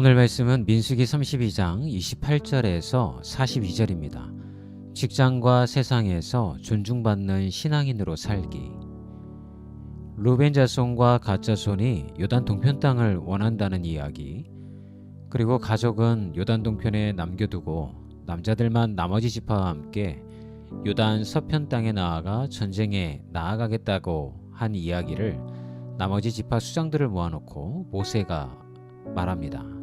오늘 말씀은 민수기 32장 28절에서 42절입니다. 직장과 세상에서 존중받는 신앙인으로 살기. 루벤 자손과 갓 자손이 요단 동편 땅을 원한다는 이야기. 그리고 가족은 요단 동편에 남겨두고 남자들만 나머지 지파와 함께 요단 서편 땅에 나아가 전쟁에 나아가겠다고 한 이야기를 나머지 지파 수장들을 모아놓고 모세가 말합니다.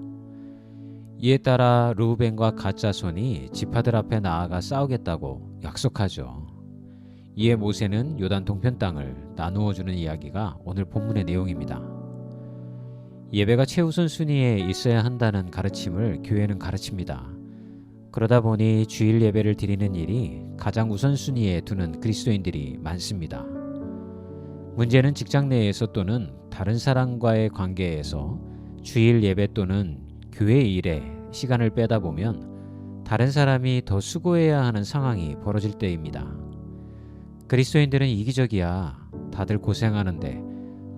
이에 따라 루벤과 가짜손이 지파들 앞에 나아가 싸우겠다고 약속하죠. 이에 모세는 요단 동편 땅을 나누어 주는 이야기가 오늘 본문의 내용입니다. 예배가 최우선 순위에 있어야 한다는 가르침을 교회는 가르칩니다. 그러다 보니 주일 예배를 드리는 일이 가장 우선순위에 두는 그리스도인들이 많습니다. 문제는 직장 내에서 또는 다른 사람과의 관계에서 주일 예배 또는 교회 일에 시간을 빼다 보면 다른 사람이 더 수고해야 하는 상황이 벌어질 때입니다. 그리스도인들은 이기적이야. 다들 고생하는데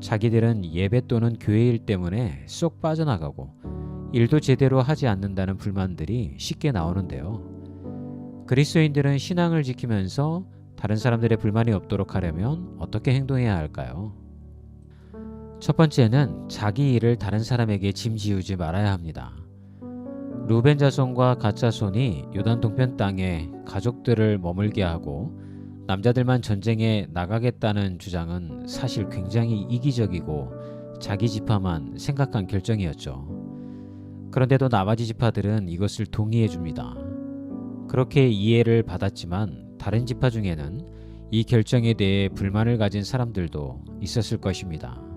자기들은 예배 또는 교회 일 때문에 쏙 빠져나가고 일도 제대로 하지 않는다는 불만들이 쉽게 나오는데요. 그리스도인들은 신앙을 지키면서 다른 사람들의 불만이 없도록 하려면 어떻게 행동해야 할까요? 첫 번째는 자기 일을 다른 사람에게 짐지우지 말아야 합니다. 루벤 자손과 갓 자손이 요단 동편 땅에 가족들을 머물게 하고 남자들만 전쟁에 나가겠다는 주장은 사실 굉장히 이기적이고 자기 지파만 생각한 결정이었죠. 그런데도 나머지 지파들은 이것을 동의해 줍니다. 그렇게 이해를 받았지만 다른 지파 중에는 이 결정에 대해 불만을 가진 사람들도 있었을 것입니다.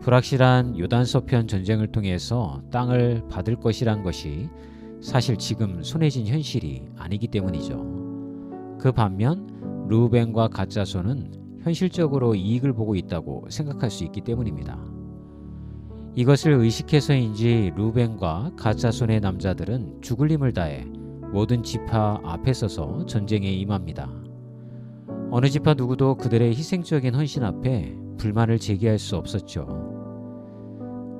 불확실한 요단 서편 전쟁을 통해서 땅을 받을 것이란 것이 사실 지금 손에 쥔 현실이 아니기 때문이죠. 그 반면 루벤과 가짜손은 현실적으로 이익을 보고 있다고 생각할 수 있기 때문입니다. 이것을 의식해서인지 루벤과 가짜손의 남자들은 죽을 힘을 다해 모든 지파 앞에 서서 전쟁에 임합니다. 어느 지파 누구도 그들의 희생적인 헌신 앞에 불만을 제기할 수 없었죠.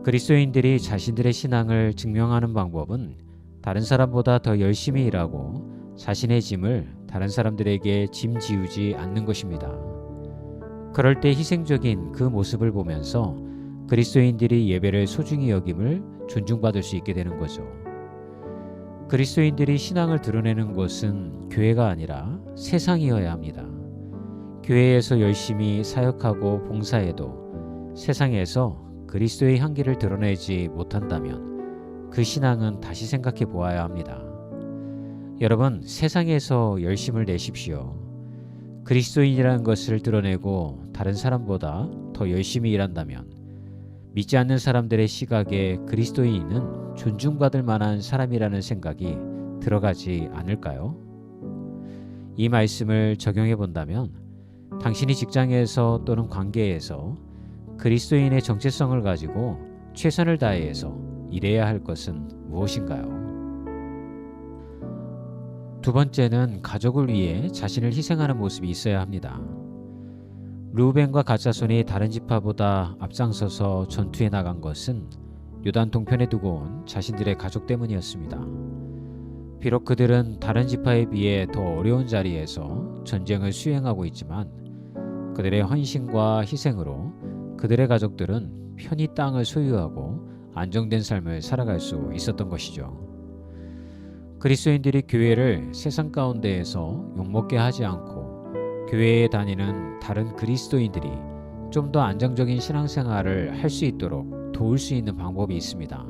그리스도인들이 자신들의 신앙을 증명하는 방법은 다른 사람보다 더 열심히 일하고 자신의 짐을 다른 사람들에게 짐 지우지 않는 것입니다. 그럴 때 희생적인 그 모습을 보면서 그리스도인들이 예배를 소중히 여김을 존중받을 수 있게 되는 거죠. 그리스도인들이 신앙을 드러내는 곳은 교회가 아니라 세상이어야 합니다. 교회에서 열심히 사역하고 봉사해도 세상에서 그리스도의 향기를 드러내지 못한다면 그 신앙은 다시 생각해 보아야 합니다. 여러분, 세상에서 열심을 내십시오. 그리스도인이라는 것을 드러내고 다른 사람보다 더 열심히 일한다면 믿지 않는 사람들의 시각에 그리스도인은 존중받을 만한 사람이라는 생각이 들어가지 않을까요? 이 말씀을 적용해 본다면 당신이 직장에서 또는 관계에서 그리스도인의 정체성을 가지고 최선을 다해서 일해야 할 것은 무엇인가요? 두 번째는 가족을 위해 자신을 희생하는 모습이 있어야 합니다. 루벤과 가짜손이 다른 지파보다 앞장서서 전투에 나간 것은 요단 동편에 두고 온 자신들의 가족 때문이었습니다. 비록 그들은 다른 지파에 비해 더 어려운 자리에서 전쟁을 수행하고 있지만 그들의 헌신과 희생으로 그들의 가족들은 편히 땅을 소유하고 안정된 삶을 살아갈 수 있었던 것이죠. 그리스도인들이 교회를 세상 가운데에서 욕먹게 하지 않고 교회에 다니는 다른 그리스도인들이 좀 더 안정적인 신앙생활을 할 수 있도록 도울 수 있는 방법이 있습니다.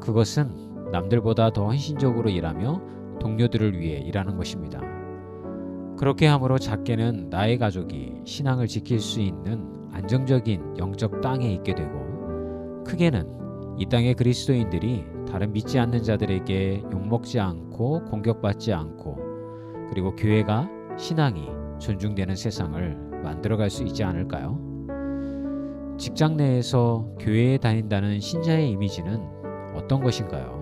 그것은 남들보다 더 헌신적으로 일하며 동료들을 위해 일하는 것입니다. 그렇게 함으로 작게는 나의 가족이 신앙을 지킬 수 있는 안정적인 영적 땅에 있게 되고 크게는 이 땅의 그리스도인들이 다른 믿지 않는 자들에게 욕먹지 않고 공격받지 않고 그리고 교회가 신앙이 존중되는 세상을 만들어갈 수 있지 않을까요? 직장 내에서 교회에 다닌다는 신자의 이미지는 어떤 것인가요?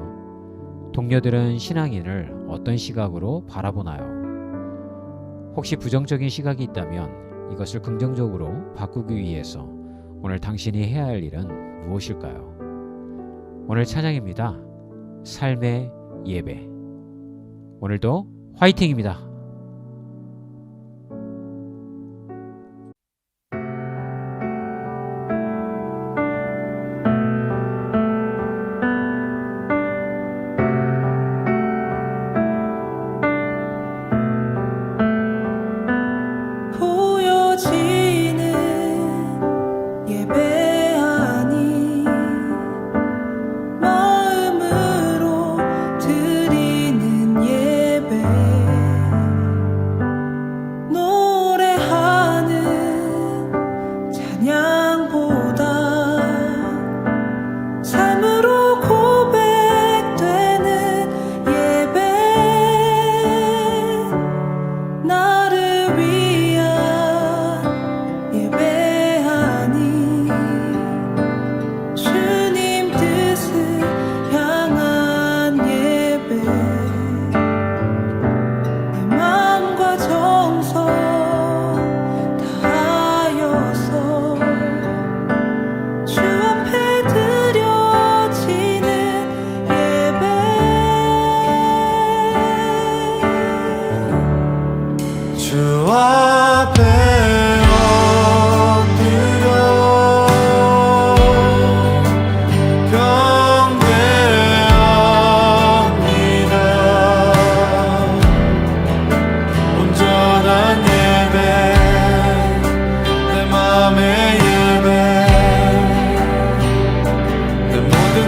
동료들은 신앙인을 어떤 시각으로 바라보나요? 혹시 부정적인 시각이 있다면 이것을 긍정적으로 바꾸기 위해서 오늘 당신이 해야 할 일은 무엇일까요? 오늘 찬양입니다. 삶의 예배. 오늘도 화이팅입니다.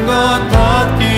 것 같기